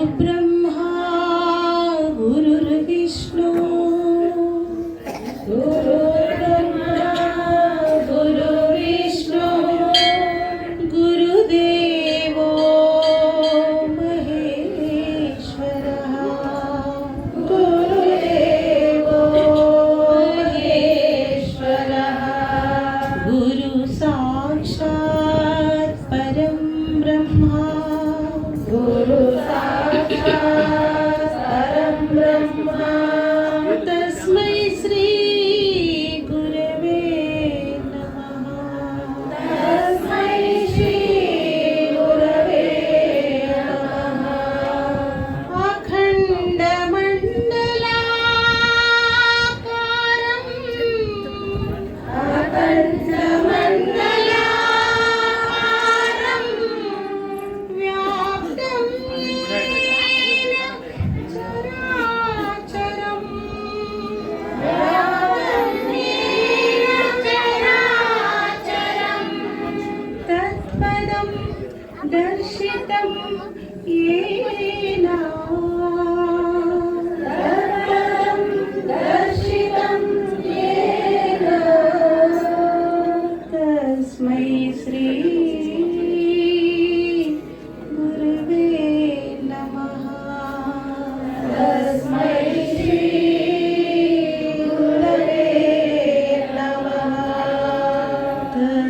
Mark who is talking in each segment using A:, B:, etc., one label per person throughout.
A: el Thank you.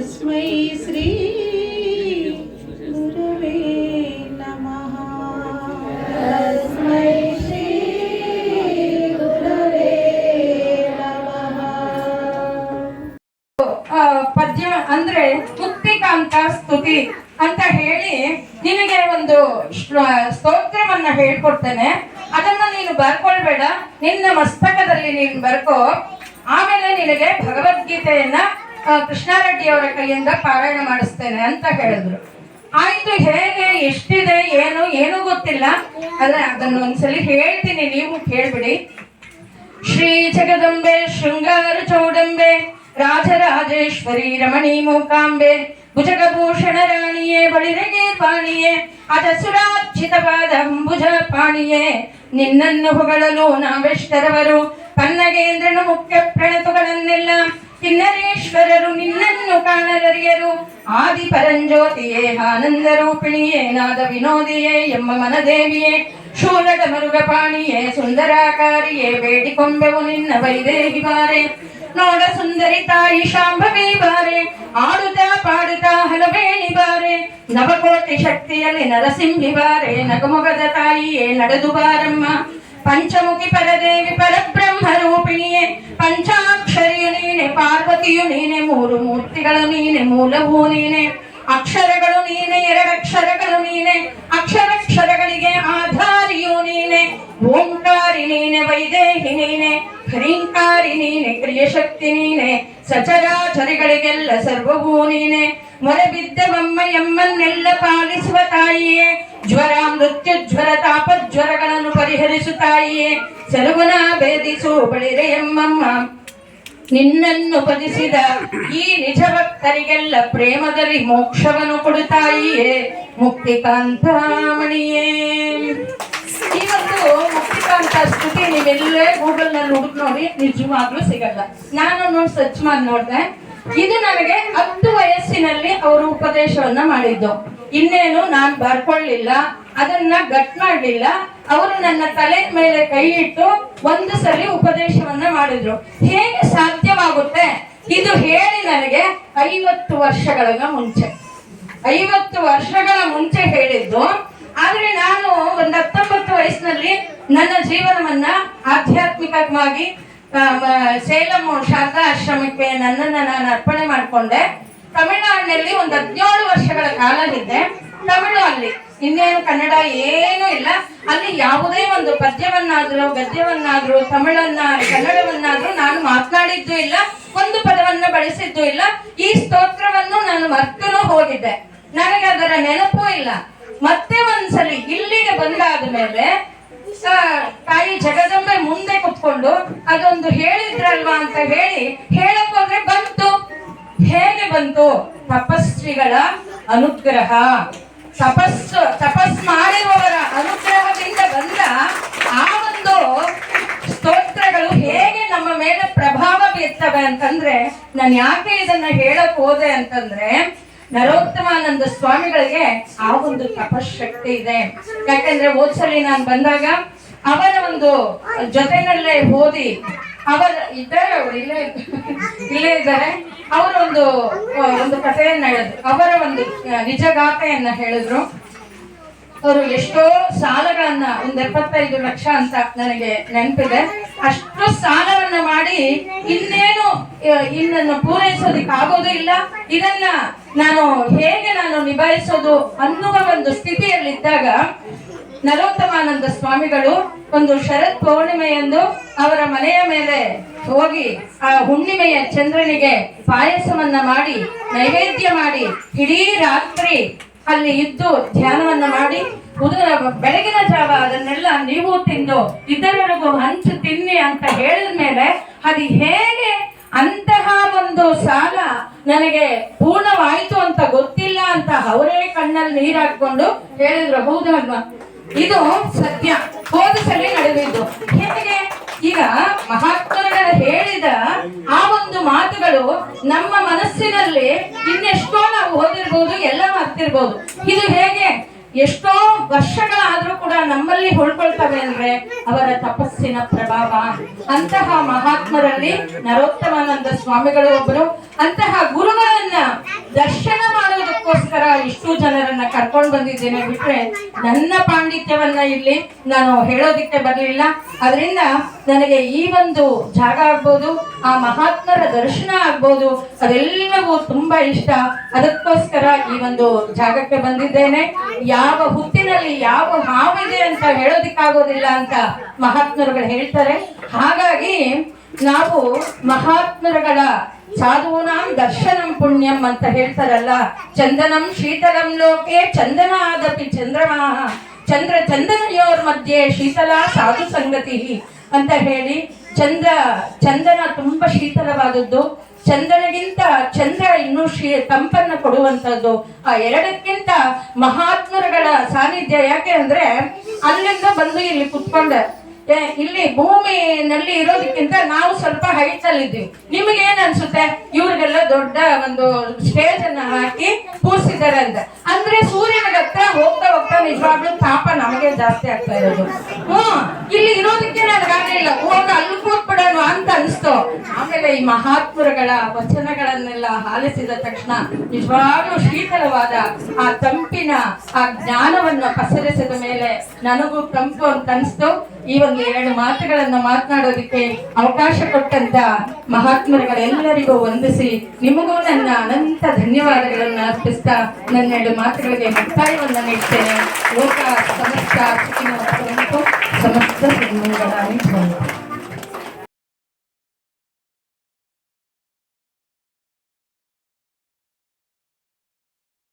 A: तस्मै श्री गुरवे नमः तस्मै श्री गुरवे नमः
B: ಆ, ಪದ್ಯ ಅಂದ್ರೆ ಮುಕ್ತಿಕಾಂತ ಸ್ತುತಿ ಅಂತ ಹೇಳಿ ನಿನಗೆ ಒಂದು ಶ್ಲ- ಸ್ತೋತ್ರವನ್ನ ಹೇಳ್ಕೊಡ್ತೇನೆ ಅದನ್ನ ನೀನು ಬರ್ಕೊಳ್ಬೇಡ ನಿನ್ನ ಮಸ್ತಕದಲ್ಲಿ ನೀನು ಬರ್ಕೋ ಆಮೇಲೆ ನಿನಗೆ ಭಗವದ್ಗೀತೆಯನ್ನ ಆ, ಕೃಷ್ಣಾರೆಡ್ಡಿ ಅವರ ಕೈಯಿಂದ ಪಾರಾಯಣ ಮಾಡಿಸ್ತೇನೆ ಅಂತ ಹೇಳಿದ್ರು. ಆಯ್ತು, ಹೇಗೆ, ಎಷ್ಟಿದೆ, ಏನು ಏನು ಗೊತ್ತಿಲ್ಲ. ಆದ್ರೆ ಅದನ್ನ ಒಂದ್ಸಲಿ ಹೇಳ್ತೀನಿ, ನೀವು ಕೇಳ್ಬಿಡಿ. ಶ್ರೀ ಜಗದಂಬೆ, ಶೃಂಗಾರ ಚೌಡಂಬೆ, ರಾಜರಾಜೇಶ್ವರಿ ರಮಣಿ ಮೂಕಾಂಬೆ, ಭುಜಗಭೂಷಣ ರಾಣಿಯೇ, ಬಳಿರೆಗೆ ಪಾಣಿಯೇ ಅಜಸುರಾರ್ಚಿತವಾದ ಅಂಬುಜ ಪಾಣಿಯೇ, ನಿನ್ನನ್ನು ಹೊಗಳಲು ನಾವೆಷ್ಟರವರು, ಪನ್ನಗೇಂದ್ರನು ಮುಖ್ಯ ಪ್ರಣತುಗಳನ್ನೆಲ್ಲ ಕಿನ್ನರೇಶ್ವರರು ನಿನ್ನನ್ನು ಕಾಣಲರಿಯರು. ಆದಿ ಪರಂಜ್ಯೋತಿಯೇ ಆನಂದ ರೂಪಿಣಿಯೇ, ನಾದ ವಿನೋದಿಯೇ ಎಮ್ಮ ಮನದೇವಿಯೇ ಶೂಲದ ಮರುಗಪಾಣಿಯೇ, ಸುಂದರಾಕಾರಿಯೇ, ಬೇಡಿಕೊಂಬೆವು ನಿನ್ನ ವೈದೇಹಿ ಬಾರೆ. ನೋಡ ಸುಂದರಿ ತಾಯಿ ಶಾಂಭವಿ ಬಾರೆ, ಆಡುತ್ತಾ ಪಾಡುತ್ತಾ ಹಲವೇಣಿ ಬಾರೆ. ನವಕೋಟಿ ಶಕ್ತಿಯಲ್ಲಿ ನರಸಿಂಹಿ ಬಾರೆ, ನಗಮೊಗದ ತಾಯಿಯೇ ನಡೆದು ಬಾರಮ್ಮ ಪಂಚಮುಖಿ ಪರದೇವಿ ಪರಬ್ರಹ್ಮ ಮೂಲವೂ ನೀನೆ ಅಕ್ಷರಗಳು ನೀನೆ, ಎರಡಕ್ಷರಗಳು ನೀನೆ. ಅಕ್ಷರಕ್ಷರಗಳಿಗೆ ಆಧಾರಿಯು ನೀನೆ. ಓಂಕಾರಿ ನೀನೆ, ವೈದೇಹಿ ನೀನೆ. ಹರಿಂಕಾರಿ ನೀನೆ, ಕ್ರಿಯಶಕ್ತಿ ನೀನೆ. ಸಚರಾಚರಿಗಳಿಗೆಲ್ಲ ಸರ್ವವೂ ನೀನೆ. ಮೊರೆಬಿದ್ದವಮ್ಮ ಎಮ್ಮನ್ನೆಲ್ಲ ಪಾಲಿಸುವ ತಾಯಿಯೇ. ಜ್ವರ ಮೃತ್ಯು ಜ್ವರ ತಾಪಜ್ವರಗಳನ್ನು ಪರಿಹರಿಸು ತಾಯಿಯೇ. ಸೆಲುಗುನ ಭೇದಿಸು ಬಳಿರೆ ಎಮ್ಮಮ್ಮ ನಿನ್ನನ್ನು ಪದಿಸಿದ ಈ ನಿಜ ಭಕ್ತರಿಗೆಲ್ಲ ಪ್ರೇಮದಲ್ಲಿ ಮೋಕ್ಷವನ್ನು ಕೊಡುತ್ತಾಯಿಯೇ? ಮುಕ್ತಿಕಾಂತಾಮಣಿಯೇ. ಇವತ್ತು ಮುಕ್ತಿಕಾಂತ ಸ್ತುತಿ ನೀವೆಲ್ಲೇ ಗೂಗಲ್ನಲ್ಲಿ ಹುಡುಕ್ ನೋಡಿ ನಿಜವಾಗ್ಲೂ ಸಿಗಲ್ಲ. ನಾನು ನೋಡಿ ಸರ್ಚ್ ಮಾಡಿ ನೋಡಿದೆ. ಇದು ನನಗೆ ಹತ್ತು ವಯಸ್ಸಿನಲ್ಲಿ ಅವರು ಉಪದೇಶವನ್ನ ಮಾಡಿದ್ದು. ಇನ್ನೇನು ನಾನು ಬರ್ಕೊಳ್ಳಿಲ್ಲ, ಅದನ್ನ ಗಟ್ ಮಾಡ್ಲಿಲ್ಲ. ಅವರು ನನ್ನ ತಲೆ ಮೇಲೆ ಕೈ ಇಟ್ಟು ಒಂದು ಸಲ ಉಪದೇಶವನ್ನ ಮಾಡಿದ್ರು. ಹೇಗೆ ಸಾಧ್ಯವಾಗುತ್ತೆ? ಇದು ಹೇಳಿ ನನಗೆ ಐವತ್ತು ವರ್ಷಗಳ ಮುಂಚೆ. ಐವತ್ತು ವರ್ಷಗಳ ಮುಂಚೆ ಹೇಳಿದ್ದು. ಆದ್ರೆ ನಾನು ಒಂದು ಹತ್ತೊಂಬತ್ತು ವಯಸ್ಸಿನಲ್ಲಿ ನನ್ನ ಜೀವನವನ್ನ ಆಧ್ಯಾತ್ಮಿಕವಾಗಿ ಸೇಲಂ ಶಾರದಾ ಆಶ್ರಮಕ್ಕೆ ನನ್ನನ್ನ ನಾನು ಅರ್ಪಣೆ ಮಾಡಿಕೊಂಡೆ. ತಮಿಳುನಾಡಿನಲ್ಲಿ ಒಂದು ಹದಿನೇಳು ವರ್ಷಗಳ ಕಾಲ ಇದ್ದೆ. ತಮಿಳು ಅಲ್ಲಿ. ಇನ್ನೇನು ಕನ್ನಡ ಏನೂ ಇಲ್ಲ. ಅಲ್ಲಿ ಯಾವುದೇ ಒಂದು ಪದ್ಯವನ್ನಾದ್ರೂ, ಗದ್ಯವನ್ನಾದ್ರೂ, ತಮಿಳನ್ನ, ಕನ್ನಡವನ್ನಾದ್ರೂ ನಾನು ಮಾತನಾಡಿದ್ದು ಇಲ್ಲ. ಒಂದು ಪದವನ್ನು ಬಳಸಿದ್ದು ಇಲ್ಲ. ಈ ಸ್ತೋತ್ರವನ್ನು ನಾನು ಮರ್ತನೂ ಹೋಗಿದ್ದೆ. ನನಗೆ ಅದರ ನೆನಪೂ ಇಲ್ಲ. ಮತ್ತೆ ಒಂದ್ಸಲಿ ಇಲ್ಲಿಗೆ ಬಂದಾದ ಮೇಲೆ ತಾಯಿ ಜಗದಂಬೆ ಮುಂದೆ ಕುತ್ಕೊಂಡು ಅದೊಂದು ಹೇಳಿದ್ರಲ್ವಾ ಅಂತ ಹೇಳಿ ಹೇಳಕ್ ಹೋದ್ರೆ ಬಂತು. ಹೇಗೆ ಬಂತು? ತಪಸ್ವಿಗಳ ಅನುಗ್ರಹ. ತಪಸ್ಸು, ತಪಸ್ ಮಾಡಿರುವವರ ಅನುಗ್ರಹದಿಂದ ಬಂದ ಆ ಒಂದು ಮೇಲೆ ಬೀರ್ತವೆ ಅಂತಂದ್ರೆ, ನಾನು ಯಾಕೆ ಇದನ್ನ ಹೇಳಕ್ ಹೋದೆ ಅಂತಂದ್ರೆ, ನರೋತ್ತಮಾನಂದ ಸ್ವಾಮಿಗಳಿಗೆ ಆ ಒಂದು ತಪಶಕ್ತಿ ಇದೆ. ಯಾಕಂದ್ರೆ ಓದ್ಸಲಿ ನಾನು ಬಂದಾಗ ಅವರ ಒಂದು ಜೊತೆನಲ್ಲೇ ಓದಿ ಅವರ ಇದ್ದಾರೆ ಅವರು ಇಲ್ಲೇ ಇಲ್ಲೇ ಇದ್ದಾರೆ. ಅವರ ಒಂದು ಒಂದು ಕಥೆಯನ್ನ ಹೇಳಿದ್ರು. ಅವರ ಒಂದು ನಿಜಗಾಥೆಯನ್ನ ಹೇಳಿದ್ರು. ಅವರು ಎಷ್ಟೋ ಸಾಲಗಳನ್ನ ಒಂದ್ ಎಪ್ಪತ್ತೈದು ಲಕ್ಷ ಅಂತ ನನಗೆ ನೆನಪಿದೆ. ಅಷ್ಟು ಸಾಲವನ್ನ ಮಾಡಿ ಇನ್ನೇನು ಇನ್ನನ್ನು ಪೂರೈಸೋದಿಕ್ ಆಗೋದು ಇಲ್ಲ. ಇದನ್ನ ನಾನು ಹೇಗೆ ನಾನು ನಿಭಾಯಿಸೋದು ಅನ್ನುವ ಒಂದು ಸ್ಥಿತಿಯಲ್ಲಿದ್ದಾಗ ನರೋತ್ತಮಾನಂದ ಸ್ವಾಮಿಗಳು ಒಂದು ಶರತ್ ಪೌರ್ಣಿಮೆಯಂದು ಅವರ ಮನೆಯ ಮೇಲೆ ಹೋಗಿ ಆ ಹುಣ್ಣಿಮೆಯ ಚಂದ್ರನಿಗೆ ಪಾಯಸವನ್ನ ಮಾಡಿ, ನೈವೇದ್ಯ ಮಾಡಿ, ಇಡೀ ರಾತ್ರಿ ಅಲ್ಲಿ ಇದ್ದು ಧ್ಯಾನವನ್ನ ಮಾಡಿ ಉದರ ಬೆಳಗಿನ ಜಾವ ಅದನ್ನೆಲ್ಲ ನೀವು ತಿಂದು ಇತರರಿಗೂ ಹಂಚು ತಿನ್ನಿ ಅಂತ ಹೇಳಿದ ಮೇಲೆ ಅದು ಹೇಗೆ ಅಂತಹ ಒಂದು ಸಾಲ ನನಗೆ ಪೂರ್ಣವಾಯಿತು ಅಂತ ಗೊತ್ತಿಲ್ಲ ಅಂತ ಅವರೇ ಕಣ್ಣಲ್ಲಿ ನೀರ್ ಹಾಕೊಂಡು ಹೇಳಿದ್ರು. ಹೌದಲ್ವಾ ಇದು ಸತ್ಯ. ಹೋದ ಸಲ ನಡೆದಿದ್ದು. ಹೇಗೆ? ಈಗ ಮಹಾತ್ಮರ ಹೇಳಿದ ಆ ಒಂದು ಮಾತುಗಳು ನಮ್ಮ ಮನಸ್ಸಿನಲ್ಲಿ ಇನ್ನೆಷ್ಟೋ ನಾವು ಓದಿರ್ಬೋದು ಎಲ್ಲ ಮರ್ತಿರ್ಬೋದು ಇದು ಹೇಗೆ? ಎಷ್ಟೋ ವರ್ಷಗಳಾದ್ರೂ ಕೂಡ ನಮ್ಮಲ್ಲಿ ಹೊಳ್ಕೊಳ್ತವೆ ಅಂದ್ರೆ ಅವರ ತಪಸ್ಸಿನ ಪ್ರಭಾವ. ಅಂತಹ ಮಹಾತ್ಮರಲ್ಲಿ ನರೋತ್ತಮಾನಂದ ಸ್ವಾಮಿಗಳು ಒಬ್ಬರು ಅಂತಹ ಗುರುಗಳನ್ನ ದರ್ಶನ ಮಾಡೋದಕ್ಕೋಸ್ಕರ ಇಷ್ಟು ಜನರನ್ನ ಕರ್ಕೊಂಡು ಬಂದಿದ್ದೇನೆ ಬಿಟ್ರೆ ನನ್ನ ಪಾಂಡಿತ್ಯವನ್ನ ಇಲ್ಲಿ ನಾನು ಹೇಳೋದಿಕ್ಕೆ ಬರಲಿಲ್ಲ. ಅದರಿಂದ ನನಗೆ ಈ ಒಂದು ಜಾಗ ಆಗ್ಬೋದು, ಆ ಮಹಾತ್ಮರ ದರ್ಶನ ಆಗ್ಬೋದು, ಅದೆಲ್ಲವೂ ತುಂಬಾ ಇಷ್ಟ. ಅದಕ್ಕೋಸ್ಕರ ಈ ಒಂದು ಜಾಗಕ್ಕೆ ಬಂದಿದ್ದೇನೆ. ಯಾವ ಹುತ್ತಿನಲ್ಲಿ ಯಾವ ಹಾವಿದೆ ಅಂತ ಹೇಳೋದಿಕ್ಕಾಗೋದಿಲ್ಲ ಅಂತ ಮಹಾತ್ಮರುಗಳು ಹೇಳ್ತಾರೆ. ಹಾಗಾಗಿ ನಾವು ಮಹಾತ್ಮರುಗಳ ಸಾಧೂನಾಂ ದರ್ಶನಂ ಪುಣ್ಯಂ ಅಂತ ಹೇಳ್ತಾರಲ್ಲ. ಚಂದನಂ ಶೀತಲಂ ಲೋಕೆ ಚಂದನ ಆದಪಿ ಚಂದ್ರಮಾ. ಚಂದ್ರ ಚಂದನಯೋರ್ ಮಧ್ಯೆ ಶೀತಲ ಸಾಧು ಸಂಗತಿ ಅಂತ ಹೇಳಿ ಚಂದ್ರ, ಚಂದನ ತುಂಬಾ ಶೀತಲವಾದದ್ದು. ಚಂದನಗಿಂತ ಚಂದ್ರ ಇನ್ನೂ ಶೀ, ತಂಪನ್ನ ಕೊಡುವಂತದ್ದು ಆ ಎರಡಕ್ಕಿಂತ ಮಹಾತ್ಮರುಗಳ ಸಾನ್ನಿಧ್ಯ ಯಾಕೆ ಅಂದ್ರೆ ಅಲ್ಲಿಂದ ಬಂದು ಇಲ್ಲಿ ಕುತ್ಕೊಂಡ. ಇಲ್ಲಿ ಭೂಮಿನಲ್ಲಿ ಇರೋದಕ್ಕಿಂತ ನಾವು ಸ್ವಲ್ಪ ಹೈಟ್ ಅಲ್ಲಿ ಇದ್ದೀವಿ. ನಿಮಗೆ ಏನ್ ಅನ್ಸುತ್ತೆ? ಇವ್ರಿಗೆಲ್ಲ ದೊಡ್ಡ ಒಂದು ಸ್ಟೇಜ್ ಅನ್ನ ಹಾಕಿ ಕೂರಿಸಿದ್ದಾರೆ ಅಂತ. ಅಂದ್ರೆ ಸೂರ್ಯನ ಹತ್ರ ಹೋಗ್ತಾ ಹೋಗ್ತಾ ನಿಜವಾಗ್ಲೂ ತಾಪ ನಮಗೆ ಜಾಸ್ತಿ ಆಗ್ತಾ ಇರೋದು. ಹ್ಮ್ ಇಲ್ಲಿ ಇರೋದಕ್ಕೆ ಇಲ್ಲ. ಹೋಗ ಅಲ್ಲಿ ಕೂತ್ಬಿಡೋಣ ಅಂತ ಅನಿಸ್ತು. ಆಮೇಲೆ ಈ ಮಹಾತ್ಮರುಗಳ ವಚನಗಳನ್ನೆಲ್ಲ ಆಲಿಸಿದ ತಕ್ಷಣ ನಿಜವಾಗ್ಲೂ ಶೀತಲವಾದ ಆ ತಂಪಿನ ಆ ಜ್ಞಾನವನ್ನ ಪಸರಿಸಿದ ಮೇಲೆ ನನಗೂ ತಂಪು ಅಂತ ಅನಿಸ್ತು. ಈ ಒಂದು ಎರಡು ಮಾತುಗಳನ್ನ ಮಾತನಾಡೋದಕ್ಕೆ ಅವಕಾಶ ಕೊಟ್ಟಂತ ಮಹಾತ್ಮರುಗಳೆಲ್ಲರಿಗೂ ವಂದಿಸಿ ನಿಮಗೂ ನನ್ನ ಅನಂತ ಧನ್ಯವಾದಗಳನ್ನ ಅರ್ಪಿಸ್ತಾ ನನ್ನ ಎರಡು ಮಾತುಗಳಿಗೆ ಮುಕ್ತಾಯವನ್ನ ನೀಡ್ತೇನೆ ಲೋಕ ಸಮಸ್ತ ಸುಖಿನೋ ಸಮಸ್ತ.